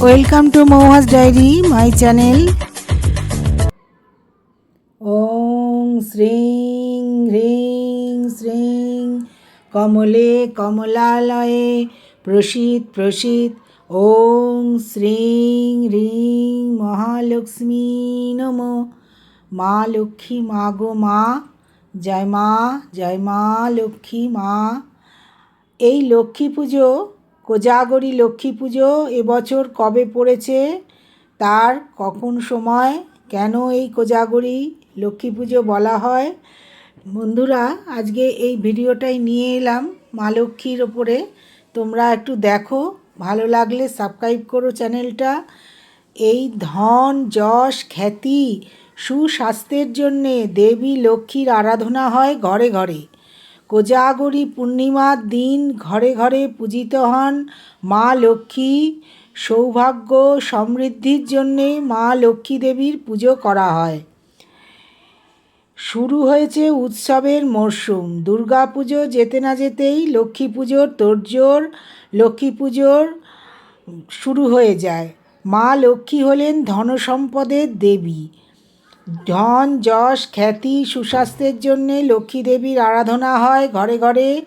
Welcome to Mouhas diary my channel ওং শ্রীং হ্রিং শ্রীং কমলে কমলালয়ে প্রসিদ প্রসিদ ওং শ্রীং হ্রিং মহালক্ষ্মী নম মা লক্ষ্মী মা গো মা জয় মা জয় মা লক্ষ্মী মা এই লক্ষ্মী পুজো কোজাগরী লক্ষ্মী পুজো এবছর কবে পড়েছে? তার কখন সময়? কেন এই কোজাগরী লক্ষ্মী পুজো বলা হয়? বন্ধুরা, আজকে এই ভিডিওটাই নিয়ে এলাম মা লক্ষ্মীর ওপরে। তোমরা একটু দেখো, ভালো লাগলে সাবস্ক্রাইব করো চ্যানেলটা। এই ধন, যশ, খ্যাতি, সুস্বাস্থ্যের জন্যে দেবী লক্ষ্মীর আরাধনা হয় ঘরে ঘরে। কোজাগরী পূর্ণিমার দিন ঘরে ঘরে পূজিত হন মা লক্ষ্মী। সৌভাগ্য সমৃদ্ধির জন্যে মা লক্ষ্মী দেবীর পুজো করা হয়। শুরু হয়েছে উৎসবের মরশুম দুর্গা পুজো যেতে না যেতেই লক্ষ্মী পুজোর তোড়জোড়, লক্ষ্মী পুজোর শুরু হয়ে যায়। মা লক্ষ্মী হলেন ধনসম্পদের দেবী। ধন, যশ, খ্যাতি, সুস্বাস্থ্যের জন্যে লক্ষ্মী দেবীর আরাধনা হয়। ঘরে ঘরে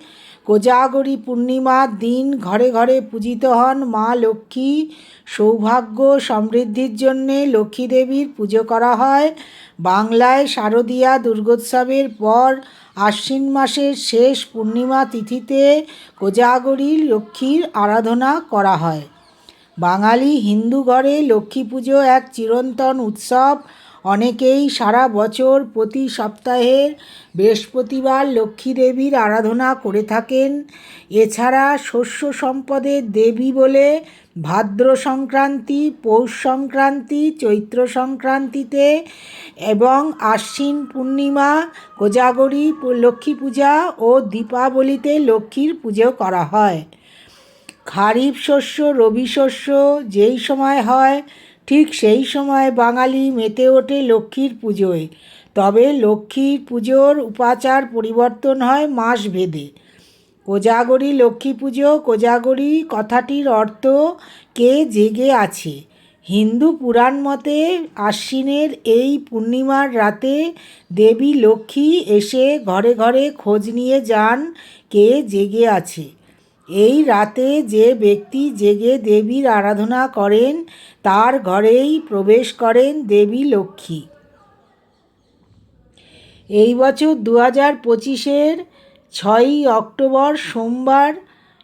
কোজাগরী পূর্ণিমার দিন ঘরে ঘরে পূজিত হন মা লক্ষ্মী। সৌভাগ্য সমৃদ্ধির জন্যে লক্ষ্মী দেবীর পুজো করা হয়। বাংলায় শারদীয়া দুর্গোৎসবের পর আশ্বিন মাসের শেষ পূর্ণিমা তিথিতে কোজাগরী লক্ষ্মীর আরাধনা করা হয়। বাঙালি হিন্দু ঘরে লক্ষ্মী পুজো এক চিরন্তন উৎসব। অনেকেই সারা বছর প্রতি সপ্তাহের বৃহস্পতিবার লক্ষ্মী দেবীর আরাধনা করে থাকেন। এছাড়া শস্য সম্পদের দেবী বলে ভাদ্র সংক্রান্তি, পৌষ সংক্রান্তি, চৈত্র সংক্রান্তিতে এবং আশ্বিন পূর্ণিমা, কোজাগরী, লক্ষ্মী পূজা ও দীপাবলিতে লক্ষ্মীর পুজো করা হয়। খারিফ শস্য, রবি শস্য যেই সময় হয় ঠিক সেই সময় বাঙালি মেতে ওঠে লক্ষ্মীর পুজোয়। তবে লক্ষ্মীর পুজোর উপাচার পরিবর্তন হয় মাস ভেদে কোজাগরী লক্ষ্মী পুজো, কোজাগরী কথাটির অর্থ কে জেগে আছে। হিন্দু পুরাণ মতে আশ্বিনের এই পূর্ণিমার রাতে দেবী লক্ষ্মী এসে ঘরে ঘরে খোঁজ নিয়ে যান কে জেগে আছে। এই রাতে যে ব্যক্তি জেগে দেবীর আরাধনা করেন, তার ঘরেই প্রবেশ করেন দেবী লক্ষ্মী। এই বছর দু হাজার পঁচিশের ছয়ই অক্টোবর সোমবার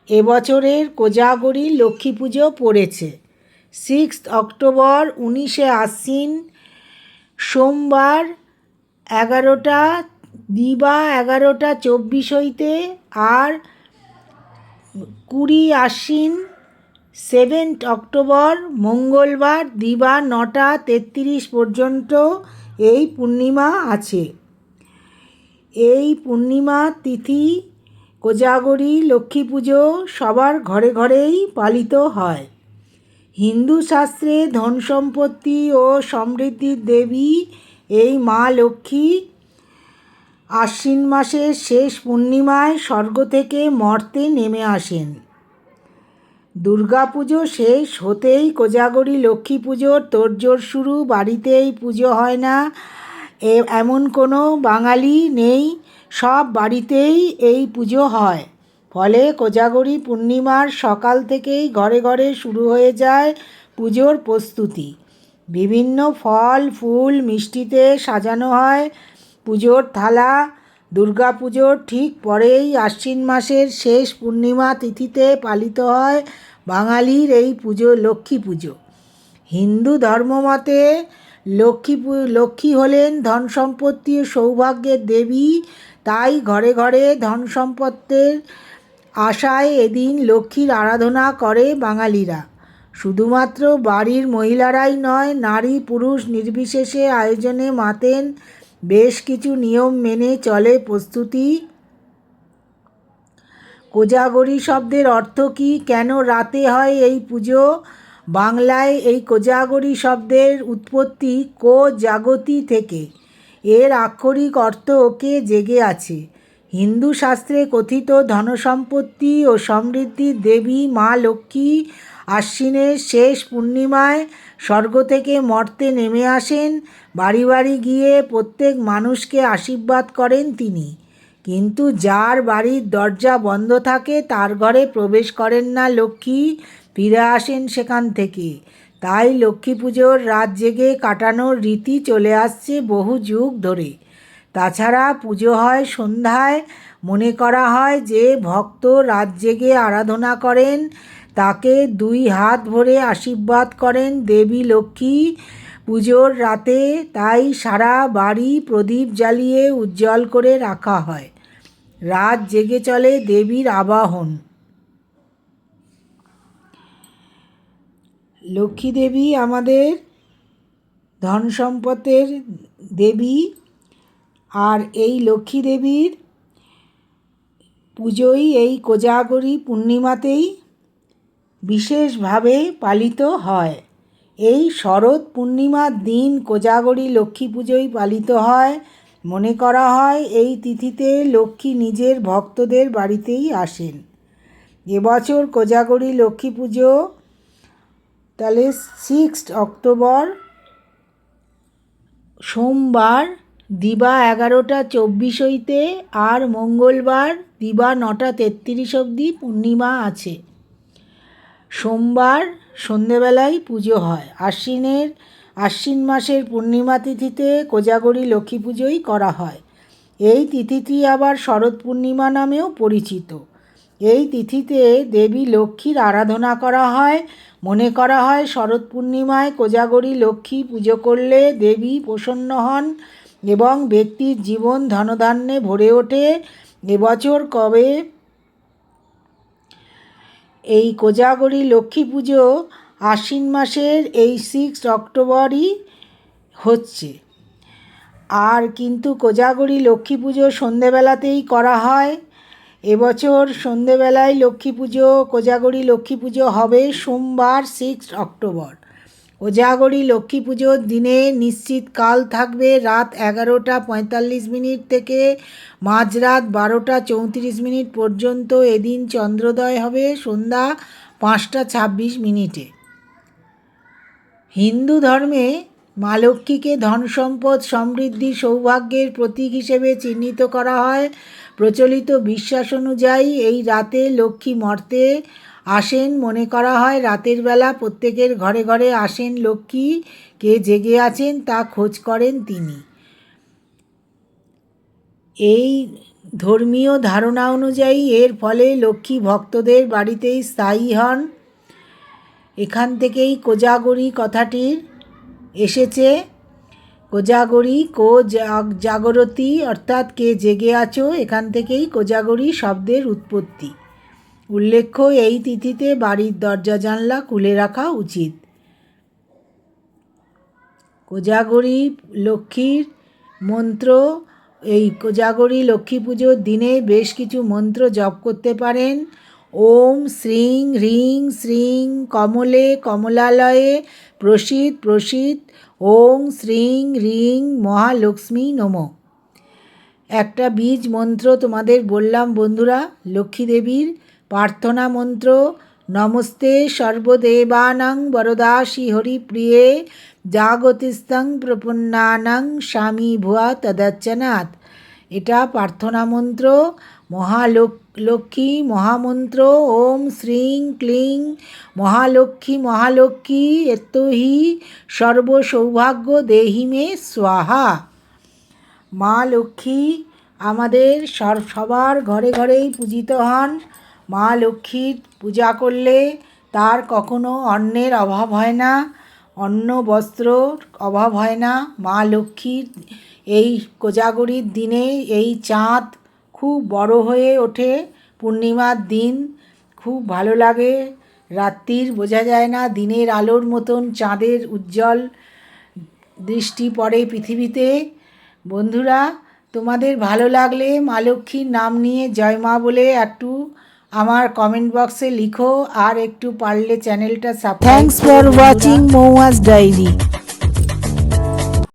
এবছরের কোজাগরী লক্ষ্মী পুজো পড়েছে। সিক্স অক্টোবর উনিশে আশ্বিন সোমবার এগারোটা, দিবা এগারোটা চব্বিশ হইতে আর কুড়ি আশ্বিন, সেভেন্থ অক্টোবর, মঙ্গলবার, দিবা নটা তেত্রিশ পর্যন্ত এই পূর্ণিমা আছে। এই পূর্ণিমা তিথি কোজাগরী লক্ষ্মী পুজো সবার ঘরে ঘরেই পালিত হয়। হিন্দু শাস্ত্রে ধন সম্পত্তি ও সমৃদ্ধির দেবী এই মা লক্ষ্মী আশ্বিন মাসের শেষ পূর্ণিমায় স্বর্গ থেকে মর্তে নেমে আসেন। দুর্গাপুজো শেষ হতেই কোজাগরী লক্ষ্মী পুজোর তোড়জোড় শুরু, বাড়িতেই পুজো হয় না। এমন কোনো বাঙালি নেই, সব বাড়িতেই এই পুজো হয়। ফলে কোজাগরী পূর্ণিমার সকাল থেকেই ঘরে ঘরে শুরু হয়ে যায় পুজোর প্রস্তুতি। বিভিন্ন ফল, ফুল, মিষ্টিতে সাজানো হয়। পুজোর থালা, দুর্গা পুজোর ঠিক পরেই আশ্বিন মাসের শেষ পূর্ণিমা তিথিতে পালিত হয় বাঙালির এই পুজো, লক্ষ্মী পুজো। হিন্দু ধর্মমতে লক্ষ্মী লক্ষ্মী হলেন ধন সম্পত্তি ও সৌভাগ্যের দেবী, তাই ঘরে ঘরে ধন সম্পত্তির আশায় এদিন লক্ষ্মীর আরাধনা করে বাঙালিরা। শুধুমাত্র বাড়ির মহিলারাই নয়, নারী পুরুষ নির্বিশেষে আয়োজনে মাতেন বেশ কিছু নিয়ম মেনে চলে প্রস্তুতি। কোজাগরী শব্দের অর্থ কী? কেন রাতে হয় এই পুজো? বাংলায় এই কোজাগরী শব্দের উৎপত্তি কো জাগতি থেকে। এর আক্ষরিক অর্থ কে জেগে আছে? হিন্দু শাস্ত্রে কথিত ধনসম্পত্তি ও সমৃদ্ধির দেবী, মা, লক্ষ্মী আশ্বিনের শেষ পূর্ণিমায় স্বর্গ থেকে মর্তে নেমে আসেন। বাড়ি বাড়ি গিয়ে প্রত্যেক মানুষকে আশীর্বাদ করেন তিনি। কিন্তু যার বাড়ির দরজা বন্ধ থাকে, তার ঘরে প্রবেশ করেন না লক্ষ্মী, ফিরে আসেন সেখান থেকে। তাই লক্ষ্মী পুজোর রাত জেগে কাটানোর রীতি চলে আসছে বহু যুগ ধরে। তাছাড়া পুজো হয় সন্ধ্যায়। মনে করা হয় যে ভক্ত রাত জেগে আরাধনা করেন। তাকে দুই হাত ভরে আশীর্বাদ করেন দেবী লক্ষ্মী পুজোর রাতে। তাই সারা বাড়ি প্রদীপ জ্বালিয়ে উজ্জ্বল করে রাখা হয়। রাত জেগে চলে দেবীর আবাহন। লক্ষ্মী দেবী আমাদের ধন সম্পদের দেবী। আর এই লক্ষ্মী দেবীর পুজোই এই কোজাগরী পূর্ণিমাতেই বিশেষভাবে পালিত হয়। এই শরৎ পূর্ণিমার দিন কোজাগরী লক্ষ্মী পুজোই পালিত হয়। মনে করা হয়, এই তিথিতে লক্ষ্মী নিজের ভক্তদের বাড়িতেই আসেন। এবছর কোজাগরী লক্ষ্মী পুজো, তাহলে সিক্সথ অক্টোবর, সোমবার দিবা এগারোটা চব্বিশ হইতে আর মঙ্গলবার দিবা নটা তেত্রিশ অবধি পূর্ণিমা আছে। সোমবার সন্ধেবেলায় পুজো হয়। আশ্বিনের, আশ্বিন মাসের পূর্ণিমা তিথিতে কোজাগরী লক্ষ্মী পুজোই করা হয়। এই তিথিটি আবার শরৎ পূর্ণিমা নামেও পরিচিত। এই তিথিতে দেবী লক্ষ্মীর আরাধনা করা হয়। মনে করা হয় শরৎ পূর্ণিমায় কোজাগরী লক্ষ্মী পুজো করলে দেবী প্রসন্ন হন এবং ব্যক্তির জীবন ধনধান্যে ভরে ওঠে। এবছর কবে এই কোজাগরী লক্ষ্মী পুজো আশ্বিন মাসের এই সিক্স অক্টোবরই হচ্ছে। আর কিন্তু কোজাগরী লক্ষ্মী পুজো সন্ধেবেলাতেই করা হয়। এবছর সন্ধেবেলায় লক্ষ্মী পুজো, কোজাগরী লক্ষ্মী পুজো হবে সোমবার সিক্স অক্টোবর। কোজাগরী লক্ষ্মী পুজোর দিনে নিশ্চিত কাল থাকবে রাত এগারোটা পঁয়তাল্লিশ মিনিট থেকে মাঝরাত বারোটা চৌত্রিশ মিনিট পর্যন্ত। এদিন চন্দ্রোদয় হবে সন্ধ্যা পাঁচটা ছাব্বিশ মিনিটে। হিন্দু ধর্মে মা লক্ষ্মীকে ধন সম্পদ সমৃদ্ধি সৌভাগ্যের প্রতীক হিসেবে চিহ্নিত করা হয়। প্রচলিত বিশ্বাস অনুযায়ী এই রাতে লক্ষ্মী মর্তে আসেন মনে করা হয় রাতের বেলা প্রত্যেকের ঘরে ঘরে আসেন লক্ষ্মী, কে জেগে আছেন তা খোঁজ করেন তিনি। এই ধর্মীয় ধারণা অনুযায়ী এর ফলে লক্ষ্মী ভক্তদের বাড়িতেই স্থায়ী হন। এখান থেকেই কোজাগরি কথাটির এসেছে। কোজাগরি, কো জাগরতি অর্থাৎ কে জেগে আছো, এখান থেকেই কোজাগরি শব্দের উৎপত্তি। উল্লেখ্য, এই তিথিতে বাড়ির দরজা জানলা খুলে রাখা উচিত। কোজাগরি লক্ষ্মীর মন্ত্র, এই কোজাগরি লক্ষ্মী পুজোর দিনে বেশ কিছু মন্ত্র জপ করতে পারেন। ওম শ্রীং হ্রিং শ্রীং কমলে কমলালয়ে প্রসিদ প্রসিদ ওং শ্রীং হ্রিং মহালক্ষ্মী নম। একটা বীজ মন্ত্র তোমাদের বললাম বন্ধুরা, লক্ষ্মী দেবীর প্রার্থনা মন্ত্র নমস্তে সর্বদেবানাং বরদাসী হরিপ্রিয়ে জাগতিস্তং প্রপন্নানাং স্বামী ভুয়া তদাচ্চনাথ এটা প্রার্থনা মন্ত্র মহালক, লক্ষ্মী মহামন্ত্র, ওম শ্রীং ক্লিং মহালক্ষ্মী মহালক্ষ্মী এতহি সর্বসৌভাগ্য দেহিমে স্বাহা। মা লক্ষ্মী, আমাদের সবার ঘরে ঘরেই পূজিত হন। মা লক্ষ্মীর পূজা করলে তার কখনো অন্নের অভাব হয় না, অন্ন বস্ত্র অভাব হয় না। মা লক্ষ্মীর এই কোজাগরির দিনে এই চাঁদ খুব বড় হয়ে ওঠে। পূর্ণিমার দিন খুব ভালো লাগে। রাত্রির বোঝা যায় না, দিনের আলোর মতন চাঁদের উজ্জ্বল দৃষ্টি পড়ে পৃথিবীতে। বন্ধুরা, তোমাদের ভালো লাগলে মা লক্ষ্মীর নাম নিয়ে জয় মা বলে একটু আমার কমেন্ট বক্সে লিখো আর একটু পারলে চ্যানেলটা subscribe thanks for watching Mouaz Diary.